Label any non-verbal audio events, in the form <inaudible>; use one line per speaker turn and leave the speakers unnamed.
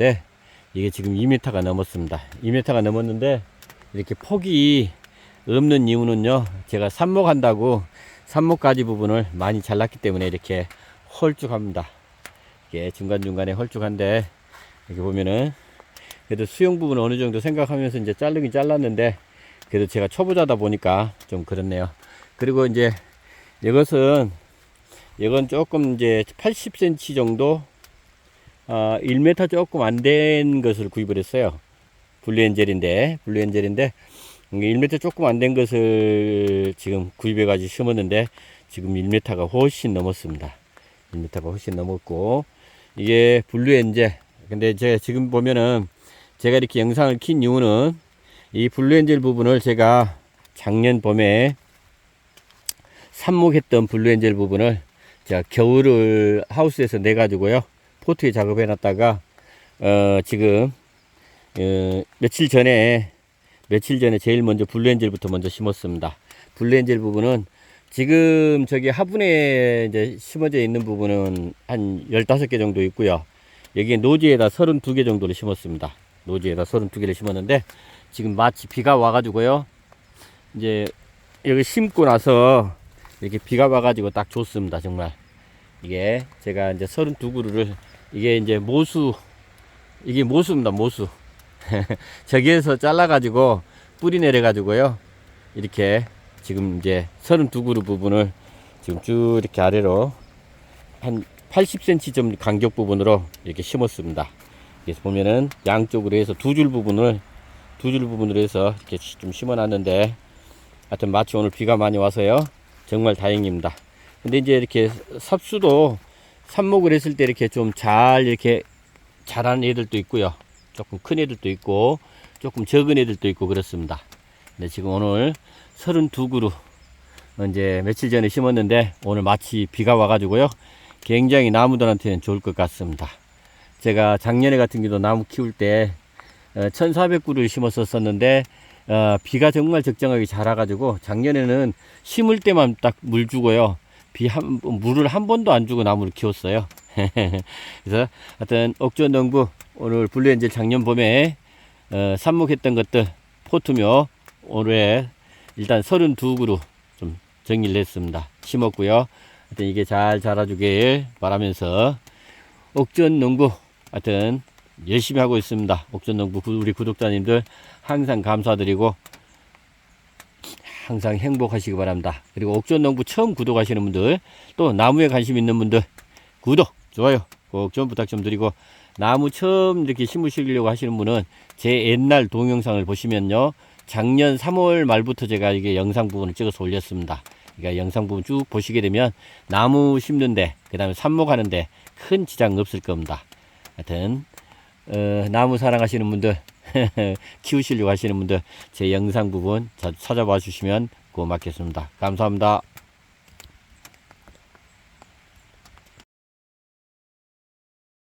심었는데 이게 지금 2m가 넘었습니다. 2m가 넘었는데 이렇게 폭이 없는 이유는요. 제가 삽목한다고 삽목가지 부분을 많이 잘랐기 때문에 이렇게 홀쭉합니다. 이게 중간중간에 홀쭉한데 이렇게 보면은 그래도 수영 부분 어느 정도 생각하면서 이제 자르긴 잘랐는데 그래도 제가 초보자다 보니까 좀 그렇네요. 그리고 이제 이것은 이건 조금 이제 80cm 정도 아 1m 조금 안 된 것을 구입을 했어요. 블루엔젤인데 블루엔젤인데 1m 조금 안 된 것을 지금 구입해 가지고 심었는데 지금 1m가 훨씬 넘었습니다. 1m가 훨씬 넘었고 이게 블루엔젤 근데 제가 지금 보면은 제가 이렇게 영상을 킨 이유는 이 블루엔젤 부분을 제가 작년 봄에 삽목했던 블루엔젤 부분을 제가 겨울을 하우스에서 내 가지고요 포트에 작업해 놨다가 어 지금 어 며칠 전에 며칠 전에 제일 먼저 블루엔젤부터 먼저 심었습니다. 블루엔젤 부분은 지금 저기 화분에 이제 심어져 있는 부분은 한 15개 정도 있고요. 여기에 노지에다 32개 정도를 심었습니다. 노지에다 32개를 심었는데 지금 마치 비가 와가지고요. 이제 여기 심고 나서 이렇게 비가 와가지고 딱 좋습니다. 정말. 이게 제가 이제 32그루를 이게 이제 모수 이게 모수입니다. 모수. <laughs> 저기에서 잘라 가지고 뿌리 내려 가지고요. 이렇게 지금 이제 32그루 부분을 지금 쭉 이렇게 아래로 한 80cm 좀 간격 부분으로 이렇게 심었습니다. 그래서 보면은 양쪽으로 해서 두 줄 부분을 두 줄 부분으로 해서 이렇게 좀 심어 놨는데 하여튼 마치 오늘 비가 많이 와서요. 정말 다행입니다. 근데 이제 이렇게 삽수도 삽목을 했을 때 이렇게 좀 잘 이렇게 자란 애들도 있고요. 조금 큰 애들도 있고 조금 적은 애들도 있고 그렇습니다. 근데 지금 오늘 32그루 이제 며칠 전에 심었는데 오늘 마치 비가 와가지고요. 굉장히 나무들한테는 좋을 것 같습니다. 제가 작년에 같은 경우도 나무 키울 때 1400그루를 심었었는데 어, 비가 정말 적정하게 자라가지고 작년에는 심을 때만 딱 물 주고요. 비 한, 물을 한 번도 안 주고 나무를 키웠어요. <laughs> 그래서 하여튼 옥전 농부 오늘 블루엔젤 작년 봄에 어, 삽목했던 것들 포트며 올해 일단 32그루 좀 정리를 했습니다. 심었고요. 하여튼 이게 잘 자라주길 바라면서 옥전 농부 하여튼 열심히 하고 있습니다. 옥전 농부 구- 우리 구독자님들 항상 감사드리고 항상 행복하시기 바랍니다. 그리고 옥전농부 처음 구독하시는 분들 또 나무에 관심 있는 분들 구독 좋아요 꼭 좀 부탁 좀 드리고 나무 처음 이렇게 심으시려고 하시는 분은 제 옛날 동영상을 보시면요 작년 3월 말부터 제가 이게 영상 부분을 찍어서 올렸습니다. 그러니까 영상 부분 쭉 보시게 되면 나무 심는데 그 다음에 삽목하는데 큰 지장 없을 겁니다. 하여튼 어, 나무 사랑하시는 분들 <laughs> 키우시려고 하시는 분들 제 영상 부분 자- 찾아봐 주시면 고맙겠습니다. 감사합니다.